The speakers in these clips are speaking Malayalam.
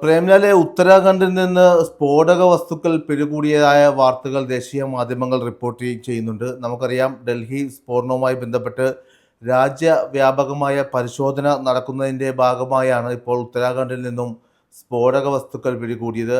പ്രേംലാലെ ഉത്തരാഖണ്ഡിൽ നിന്ന് സ്ഫോടക വസ്തുക്കൾ പിടികൂടിയതായ വാർത്തകൾ ദേശീയ മാധ്യമങ്ങൾ റിപ്പോർട്ട് ചെയ്യുന്നുണ്ട്. നമുക്കറിയാം ഡൽഹി സ്ഫോടനവുമായി ബന്ധപ്പെട്ട് രാജ്യവ്യാപകമായ പരിശോധന നടക്കുന്നതിന്റെ ഭാഗമായാണ് ഇപ്പോൾ ഉത്തരാഖണ്ഡിൽ നിന്നും സ്ഫോടക വസ്തുക്കൾ പിടികൂടിയത്.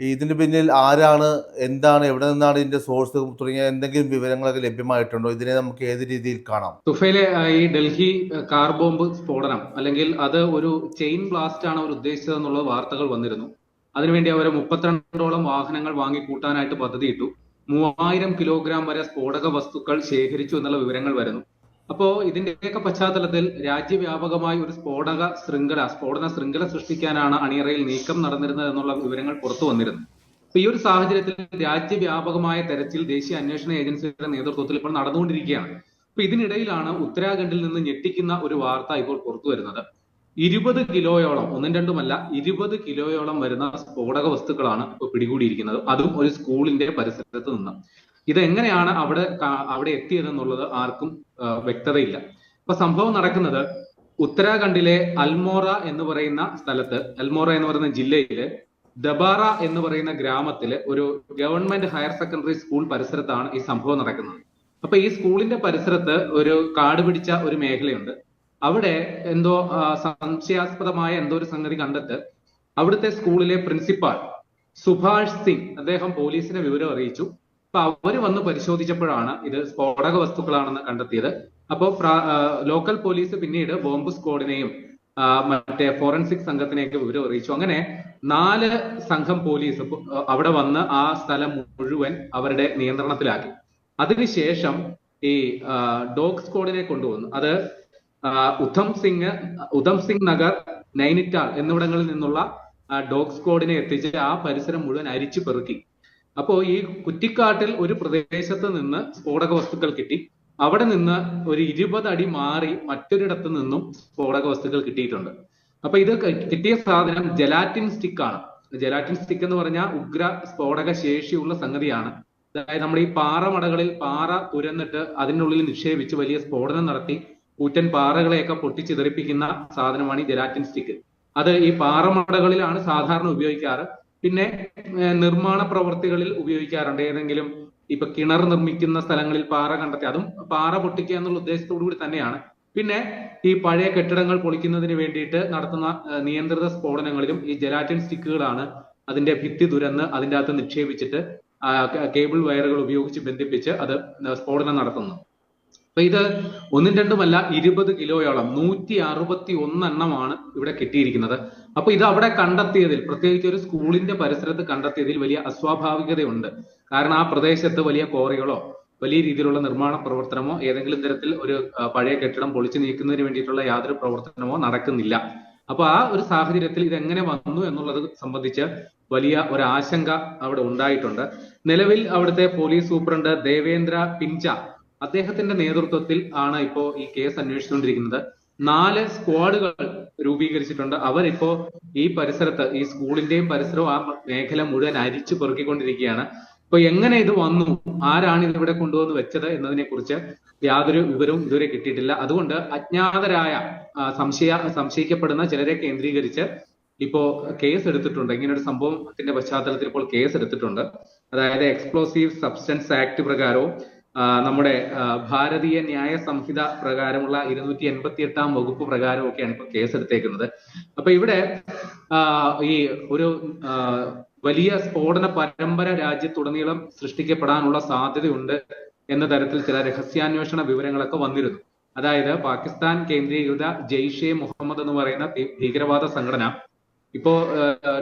ഇതിന് പിന്നിൽ ആരാണ് എന്താണ് എവിടെ നിന്നാണ് ഇതിന്റെ സോഴ്സ് തുടങ്ങിയ എന്തെങ്കിലും വിവരങ്ങളൊക്കെ ലഭ്യമായിട്ടുണ്ടോ? ഇതിനെ നമുക്ക് ഏത് രീതിയിൽ കാണാം? തുഫയിലെ ഈ ഡൽഹി കാർ ബോംബ് സ്ഫോടനം അല്ലെങ്കിൽ അത് ഒരു ചെയിൻ ബ്ലാസ്റ്റ് ആണ് അവർ ഉദ്ദേശിച്ചത് എന്നുള്ള വാർത്തകൾ വന്നിരുന്നു. അതിനുവേണ്ടി അവർ മുപ്പത്തിരണ്ടോളം വാഹനങ്ങൾ വാങ്ങി കൂട്ടാനായിട്ട് പദ്ധതിയിട്ടു. മൂവായിരം കിലോഗ്രാം വരെ സ്ഫോടക വസ്തുക്കൾ ശേഖരിച്ചു എന്നുള്ള വിവരങ്ങൾ വരുന്നു. അപ്പോ ഇതിന്റെയൊക്കെ പശ്ചാത്തലത്തിൽ രാജ്യവ്യാപകമായി ഒരു സ്ഫോടക ശൃംഖല സ്ഫോടന ശൃംഖല സൃഷ്ടിക്കാനാണ് അണിയറയിൽ നീക്കം നടന്നിരുന്നത് എന്നുള്ള വിവരങ്ങൾ പുറത്തു വന്നിരുന്നു. അപ്പൊ ഈ ഒരു സാഹചര്യത്തിൽ രാജ്യവ്യാപകമായ തെരച്ചിൽ ദേശീയ അന്വേഷണ ഏജൻസിയുടെ നേതൃത്വത്തിൽ ഇപ്പോൾ നടന്നുകൊണ്ടിരിക്കുകയാണ്. അപ്പൊ ഇതിനിടയിലാണ് ഉത്തരാഖണ്ഡിൽ നിന്ന് ഞെട്ടിക്കുന്ന ഒരു വാർത്ത ഇപ്പോൾ പുറത്തു വരുന്നത്. ഇരുപത് കിലോയോളം ഒന്നും രണ്ടുമല്ല ഇരുപത് കിലോയോളം വരുന്ന സ്ഫോടക വസ്തുക്കളാണ് ഇപ്പോൾ പിടികൂടിയിരിക്കുന്നത്. അതും ഒരു സ്കൂളിന്റെ പരിസരത്ത് നിന്ന്. ഇത് എങ്ങനെയാണ് അവിടെ അവിടെ എത്തിയതെന്നുള്ളത് ആർക്കും വ്യക്തതയില്ല. ഇപ്പൊ സംഭവം നടക്കുന്നത് ഉത്തരാഖണ്ഡിലെ അൽമോറ എന്ന് പറയുന്ന സ്ഥലത്ത് അൽമോറ എന്ന് പറയുന്ന ജില്ലയിൽ ദബാറ എന്ന് പറയുന്ന ഗ്രാമത്തിൽ ഒരു ഗവൺമെന്റ് ഹയർ സെക്കൻഡറി സ്കൂൾ പരിസരത്താണ് ഈ സംഭവം നടക്കുന്നത്. അപ്പൊ ഈ സ്കൂളിന്റെ പരിസരത്ത് ഒരു കാട് പിടിച്ച ഒരു മേഖലയുണ്ട്. അവിടെ എന്തോ സംശയാസ്പദമായ എന്തോ ഒരു സംഗതി കണ്ടിട്ട് അവിടുത്തെ സ്കൂളിലെ പ്രിൻസിപ്പാൾ സുഭാഷ് സിംഗ് അദ്ദേഹം പോലീസിനെ വിവരം അറിയിച്ചു. അപ്പൊ അവർ വന്ന് പരിശോധിച്ചപ്പോഴാണ് ഇത് സ്ഫോടക വസ്തുക്കളാണെന്ന് കണ്ടെത്തിയത്. അപ്പോൾ ലോക്കൽ പോലീസ് പിന്നീട് ബോംബ് സ്ക്വാഡിനെയും മറ്റേ ഫോറൻസിക് സംഘത്തിനെയൊക്കെ വിവരം അറിയിച്ചു. അങ്ങനെ നാല് സംഘം പോലീസ് അവിടെ വന്ന് ആ സ്ഥലം മുഴുവൻ അവരുടെ നിയന്ത്രണത്തിലാക്കി. അതിനുശേഷം ഈ ഡോഗ് സ്ക്വാഡിനെ കൊണ്ടുവന്നു. അത് ഉധം സിംഗ് ഉധം സിംഗ് നഗർ നൈനിറ്റാൾ എന്നിവിടങ്ങളിൽ നിന്നുള്ള ഡോഗ് സ്ക്വാഡിനെ എത്തിച്ച് ആ പരിസരം മുഴുവൻ അരിച്ചു പെറുക്കി. അപ്പോ ഈ കുറ്റിക്കാട്ടിൽ ഒരു പ്രദേശത്ത് നിന്ന് സ്ഫോടക വസ്തുക്കൾ കിട്ടി. അവിടെ നിന്ന് ഒരു ഇരുപത് അടി മാറി മറ്റൊരിടത്ത് നിന്നും സ്ഫോടക വസ്തുക്കൾ കിട്ടിയിട്ടുണ്ട്. അപ്പൊ ഇത് കിട്ടിയ സാധനം ജലാറ്റിൻ സ്റ്റിക്ക് ആണ്. ജലാറ്റിൻ സ്റ്റിക്ക് എന്ന് പറഞ്ഞാൽ ഉഗ്ര സ്ഫോടക ശേഷിയുള്ള സംഗതിയാണ്. അതായത് നമ്മൾ ഈ പാറമടകളിൽ പാറ തുരന്നിട്ട് അതിനുള്ളിൽ നിക്ഷേപിച്ച് വലിയ സ്ഫോടനം നടത്തി കൂറ്റൻ പാറകളെയൊക്കെ പൊട്ടിച്ചിതറിപ്പിക്കുന്ന സാധനമാണ് ഈ ജലാറ്റിൻ സ്റ്റിക്ക്. അത് ഈ പാറമടകളിലാണ് സാധാരണ ഉപയോഗിക്കാറ്. പിന്നെ നിർമ്മാണ പ്രവർത്തികളിൽ ഉപയോഗിക്കാറുണ്ട്. ഏതെങ്കിലും ഇപ്പൊ കിണർ നിർമ്മിക്കുന്ന സ്ഥലങ്ങളിൽ പാറ കണ്ടെത്തി അതും പാറ പൊട്ടിക്കുക എന്നുള്ള ഉദ്ദേശത്തോടു കൂടി തന്നെയാണ്. പിന്നെ ഈ പഴയ കെട്ടിടങ്ങൾ പൊളിക്കുന്നതിന് വേണ്ടിയിട്ട് നടത്തുന്ന നിയന്ത്രിത സ്ഫോടനങ്ങളിലും ഈ ജലാറ്റിൻ സ്റ്റിക്കുകളാണ് അതിന്റെ ഭിത്തി തുരന്ന് അതിന്റെ അകത്ത് നിക്ഷേപിച്ചിട്ട് കേബിൾ വയറുകൾ ഉപയോഗിച്ച് ബന്ധിപ്പിച്ച് അത് സ്ഫോടനം നടത്തുന്നു. അപ്പൊ ഇത് ഒന്നും രണ്ടുമല്ല ഇരുപത് കിലോയോളം നൂറ്റി അറുപത്തി ഒന്നെണ്ണമാണ് ഇവിടെ കിട്ടിയിരിക്കുന്നത്. അപ്പൊ ഇത് അവിടെ കണ്ടെത്തിയതിൽ പ്രത്യേകിച്ച് ഒരു സ്കൂളിന്റെ പരിസരത്ത് കണ്ടെത്തിയതിൽ വലിയ അസ്വാഭാവികതയുണ്ട്. കാരണം ആ പ്രദേശത്ത് വലിയ കോറികളോ വലിയ രീതിയിലുള്ള നിർമ്മാണ പ്രവർത്തനമോ ഏതെങ്കിലും തരത്തിൽ ഒരു പഴയ കെട്ടിടം പൊളിച്ചു നീക്കുന്നതിന് വേണ്ടിയിട്ടുള്ള യാതൊരു പ്രവർത്തനമോ നടക്കുന്നില്ല. അപ്പൊ ആ ഒരു സാഹചര്യത്തിൽ ഇത് എങ്ങനെ വന്നു എന്നുള്ളത് സംബന്ധിച്ച് വലിയ ഒരു ആശങ്ക അവിടെ ഉണ്ടായിട്ടുണ്ട്. നിലവിൽ അവിടുത്തെ പോലീസ് സൂപ്രണ്ട് ദേവേന്ദ്ര പിഞ്ച അദ്ദേഹത്തിന്റെ നേതൃത്വത്തിൽ ആണ് ഇപ്പോ ഈ കേസ് അന്വേഷിച്ചുകൊണ്ടിരിക്കുന്നത്. നാല് സ്ക്വാഡുകൾ രൂപീകരിച്ചിട്ടുണ്ട്. അവരിപ്പോ ഈ പരിസരത്ത് ഈ സ്കൂളിന്റെയും പരിസരവും ആ മേഖല മുഴുവൻ അരിച്ചു പെറുക്കിക്കൊണ്ടിരിക്കുകയാണ്. ഇപ്പൊ എങ്ങനെ ഇത് വന്നു? ആരാണ് ഇതിവിടെ കൊണ്ടുവന്ന് വെച്ചത് എന്നതിനെ കുറിച്ച് യാതൊരു വിവരവും ഇതുവരെ കിട്ടിയിട്ടില്ല. അതുകൊണ്ട് അജ്ഞാതരായ സംശയ സംശയിക്കപ്പെടുന്ന ചിലരെ കേന്ദ്രീകരിച്ച് ഇപ്പോ കേസ് എടുത്തിട്ടുണ്ട് ഇങ്ങനെ ഒരു സംഭവത്തിന്റെ പശ്ചാത്തലത്തിൽ ഇപ്പോൾ കേസ് എടുത്തിട്ടുണ്ട് അതായത് എക്സ്പ്ലോസീവ് സബ്സ്റ്റൻസ് ആക്ട് പ്രകാരവും നമ്മുടെ ഭാരതീയ ന്യായ സംഹിത പ്രകാരമുള്ള ഇരുന്നൂറ്റി എൺപത്തി എട്ടാം വകുപ്പ് പ്രകാരമൊക്കെയാണ് കേസ് എടുത്തേക്കുന്നത് അപ്പൊ ഇവിടെ ഈ ഒരു വലിയ സ്ഫോടന പരമ്പര രാജ്യത്തുടനീളം സൃഷ്ടിക്കപ്പെടാനുള്ള സാധ്യതയുണ്ട് എന്ന തരത്തിൽ ചില രഹസ്യാന്വേഷണ വിവരങ്ങളൊക്കെ വന്നിരുന്നു. അതായത് പാകിസ്ഥാൻ കേന്ദ്രീകൃത ജെയ്ഷെ മുഹമ്മദ് എന്ന് പറയുന്ന ഭീകരവാദ സംഘടന. ഇപ്പോ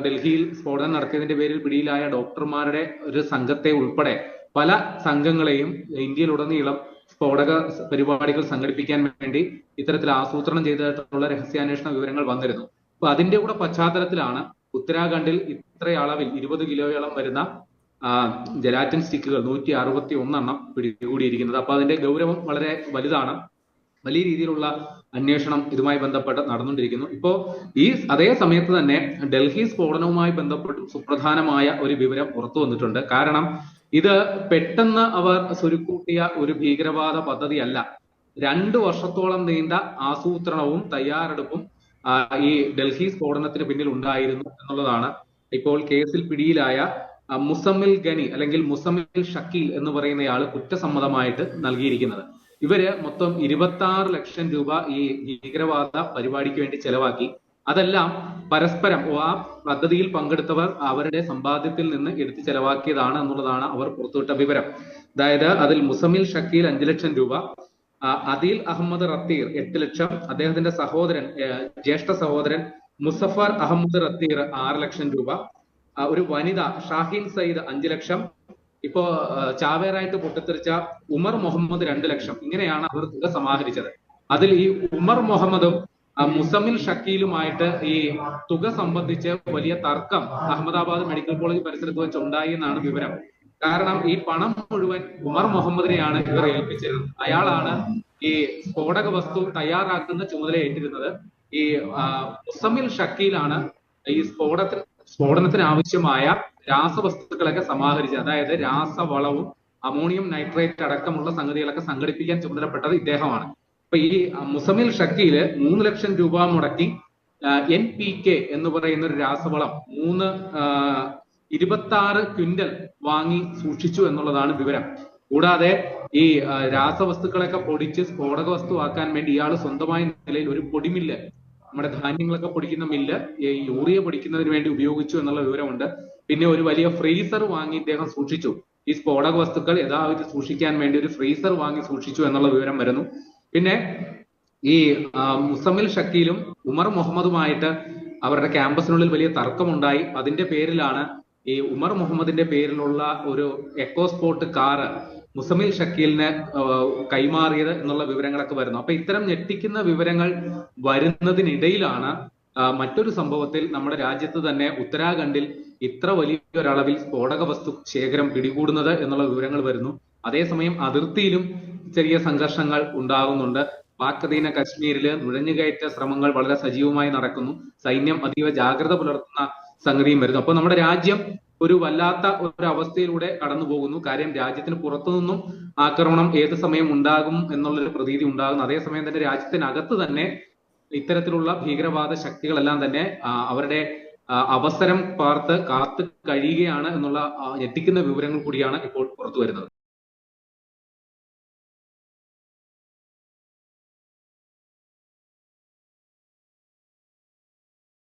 ഡൽഹിയിൽ സ്ഫോടനം നടത്തിയതിന്റെ പേരിൽ പിടിയിലായ ഡോക്ടർമാരുടെ ഒരു സംഘത്തെ ഉൾപ്പെടെ പല സംഘങ്ങളെയും ഇന്ത്യയിലുടനീളം സ്ഫോടക പരിപാടികൾ സംഘടിപ്പിക്കാൻ വേണ്ടി ഇത്തരത്തിൽ ആസൂത്രണം ചെയ്തിട്ടുള്ള രഹസ്യാന്വേഷണ വിവരങ്ങൾ വന്നിരുന്നു. അപ്പൊ അതിന്റെ കൂടെ പശ്ചാത്തലത്തിലാണ് ഉത്തരാഖണ്ഡിൽ ഇത്ര അളവിൽ ഇരുപത് കിലോയോളം വരുന്ന ജലാറ്റിൻ സ്റ്റിക്കുകൾ നൂറ്റി അറുപത്തി ഒന്നെണ്ണം പിടികൂടിയിരിക്കുന്നത്. അപ്പൊ അതിന്റെ ഗൗരവം വളരെ വലുതാണ്. വലിയ രീതിയിലുള്ള അന്വേഷണം ഇതുമായി ബന്ധപ്പെട്ട് നടന്നുകൊണ്ടിരിക്കുന്നു. ഇപ്പോ ഈ അതേ സമയത്ത് തന്നെ ഡൽഹി സ്ഫോടനവുമായി ബന്ധപ്പെട്ട് സുപ്രധാനമായ ഒരു വിവരം പുറത്തു വന്നിട്ടുണ്ട്. കാരണം ഇത് പെട്ടെന്ന് അവർ സ്വരുക്കൂട്ടിയ ഒരു ഭീകരവാദ പദ്ധതിയല്ല. രണ്ടു വർഷത്തോളം നീണ്ട ആസൂത്രണവും തയ്യാറെടുപ്പും ഈ ഡൽഹി സ്ഫോടനത്തിന് പിന്നിൽ ഉണ്ടായിരുന്നു എന്നുള്ളതാണ് ഇപ്പോൾ കേസിൽ പിടിയിലായ മുസമ്മിൽ ഗനി അല്ലെങ്കിൽ മുസമ്മിൽ ഷക്കീൽ എന്ന് പറയുന്നയാൾ കുറ്റസമ്മതമായിട്ട് നൽകിയിരിക്കുന്നത്. ഇവർ മൊത്തം ഇരുപത്തി ലക്ഷം രൂപ ഈ ഭീകരവാദ പരിപാടിക്ക് വേണ്ടി ചെലവാക്കി. അതെല്ലാം പരസ്പരം ആ പദ്ധതിയിൽ പങ്കെടുത്തവർ അവരുടെ സമ്പാദ്യത്തിൽ നിന്ന് എടുത്തു ചെലവാക്കിയതാണ് എന്നുള്ളതാണ് അവർ പുറത്തുവിട്ട വിവരം. അതായത് അതിൽ മുസമിൽ ഷക്കീൽ അഞ്ചു ലക്ഷം രൂപ അദിൽ അഹമ്മദ് റത്തീർ എട്ട് ലക്ഷം അദ്ദേഹത്തിന്റെ സഹോദരൻ ജ്യേഷ്ഠ സഹോദരൻ മുസഫർ അഹമ്മദ് റത്തീർ ആറ് ലക്ഷം രൂപ ഒരു വനിത ഷാഹിൻ സയ്യിദ് അഞ്ചു ലക്ഷം ഇപ്പോ ചാവേറായിട്ട് പൊട്ടിത്തെറിച്ച ഉമർ മുഹമ്മദ് രണ്ട് ലക്ഷം. ഇങ്ങനെയാണ് അവർ തുക സമാഹരിച്ചത്. അതിൽ ഈ ഉമർ മുഹമ്മദും മുസമിൽ ഷക്കീലുമായിട്ട് ഈ തുക സംബന്ധിച്ച് വലിയ തർക്കം അഹമ്മദാബാദ് മെഡിക്കൽ കോളേജ് പരിസരത്ത് വെച്ച് ഉണ്ടായി എന്നാണ് വിവരം. കാരണം ഈ പണം മുഴുവൻ ഉമർ മുഹമ്മദിനെയാണ് ഇവർ ഏൽപ്പിച്ചിരുന്നത് അയാളാണ് ഈ സ്ഫോടക വസ്തു തയ്യാറാക്കുന്ന ചുമതല ഏറ്റിരുന്നത്. ഈ മുസമിൽ ഷക്കീലാണ് ഈ സ്ഫോടത്തിന് സ്ഫോടനത്തിന് ആവശ്യമായ രാസവസ്തുക്കളൊക്കെ സമാഹരിച്ച് അതായത് രാസവളവും അമോണിയം നൈട്രേറ്റ് അടക്കമുള്ള സംഗതികളൊക്കെ സംഘടിപ്പിക്കാൻ ചുമതലപ്പെട്ടത് ഇദ്ദേഹമാണ്. അപ്പൊ ഈ മുസമിൽ ഷക്കിയിൽ മൂന്ന് ലക്ഷം രൂപ മുടക്കി എൻ പി കെ എന്ന് പറയുന്ന ഒരു രാസവളം മൂന്ന് ഇരുപത്തി ആറ് ക്വിന്റൽ വാങ്ങി സൂക്ഷിച്ചു എന്നുള്ളതാണ് വിവരം. കൂടാതെ ഈ രാസവസ്തുക്കളൊക്കെ പൊടിച്ച് സ്ഫോടക വസ്തുവാക്കാൻ വേണ്ടി ഇയാൾ സ്വന്തമായ നിലയിൽ ഒരു പൊടിമില്ല് നമ്മുടെ ധാന്യങ്ങളൊക്കെ പൊടിക്കുന്ന മില്ല് ഈ യൂറിയ പൊടിക്കുന്നതിന് വേണ്ടി ഉപയോഗിച്ചു എന്നുള്ള വിവരമുണ്ട്. പിന്നെ ഒരു വലിയ ഫ്രീസർ വാങ്ങി ഇദ്ദേഹം സൂക്ഷിച്ചു. ഈ സ്ഫോടക വസ്തുക്കൾ യഥാവിധി സൂക്ഷിക്കാൻ വേണ്ടി ഒരു ഫ്രീസർ വാങ്ങി സൂക്ഷിച്ചു എന്നുള്ള വിവരം വരുന്നു. പിന്നെ ഈ മുസമ്മിൽ ഷക്കീലും ഉമർ മുഹമ്മദുമായിട്ട് അവരുടെ ക്യാമ്പസിനുള്ളിൽ വലിയ തർക്കമുണ്ടായി. അതിന്റെ പേരിലാണ് ഈ ഉമർ മുഹമ്മദിന്റെ പേരിലുള്ള ഒരു എക്കോ സ്പോർട്ട് കാറ് മുസമിൽ ഷക്കീലിന് കൈമാറിയത് എന്നുള്ള വിവരങ്ങളൊക്കെ വരുന്നു. അപ്പൊ ഇത്തരം ഞെട്ടിക്കുന്ന വിവരങ്ങൾ വരുന്നതിനിടയിലാണ് മറ്റൊരു സംഭവത്തിൽ നമ്മുടെ രാജ്യത്ത് തന്നെ ഉത്തരാഖണ്ഡിൽ ഇത്ര വലിയ ഒരളവിൽ സ്ഫോടക വസ്തു ശേഖരം പിടികൂടുന്നത് എന്നുള്ള വിവരങ്ങൾ വരുന്നു. അതേസമയം അതിർത്തിയിലും ചെറിയ സംഘർഷങ്ങൾ ഉണ്ടാകുന്നുണ്ട്. പാക് അധീന കശ്മീരിൽ നുഴഞ്ഞുകയറ്റ ശ്രമങ്ങൾ വളരെ സജീവമായി നടക്കുന്നു. സൈന്യം അതീവ ജാഗ്രത പുലർത്തുന്ന സംഗതിയും വരുന്നു. അപ്പൊ നമ്മുടെ രാജ്യം ഒരു വല്ലാത്ത ഒരു അവസ്ഥയിലൂടെ കടന്നു പോകുന്നു കാര്യം രാജ്യത്തിന് പുറത്തു നിന്നും ആക്രമണം ഏത് സമയം ഉണ്ടാകും എന്നുള്ളൊരു പ്രതീതി ഉണ്ടാകുന്നു. അതേസമയം തന്നെ രാജ്യത്തിനകത്ത് തന്നെ ഇത്തരത്തിലുള്ള ഭീകരവാദ ശക്തികളെല്ലാം തന്നെ അവരുടെ അവസരം പാർത്ത് കാത്ത് കഴിയുകയാണ് എന്നുള്ള ഞെട്ടിക്കുന്ന വിവരങ്ങൾ കൂടിയാണ് ഇപ്പോൾ പുറത്തു വരുന്നത്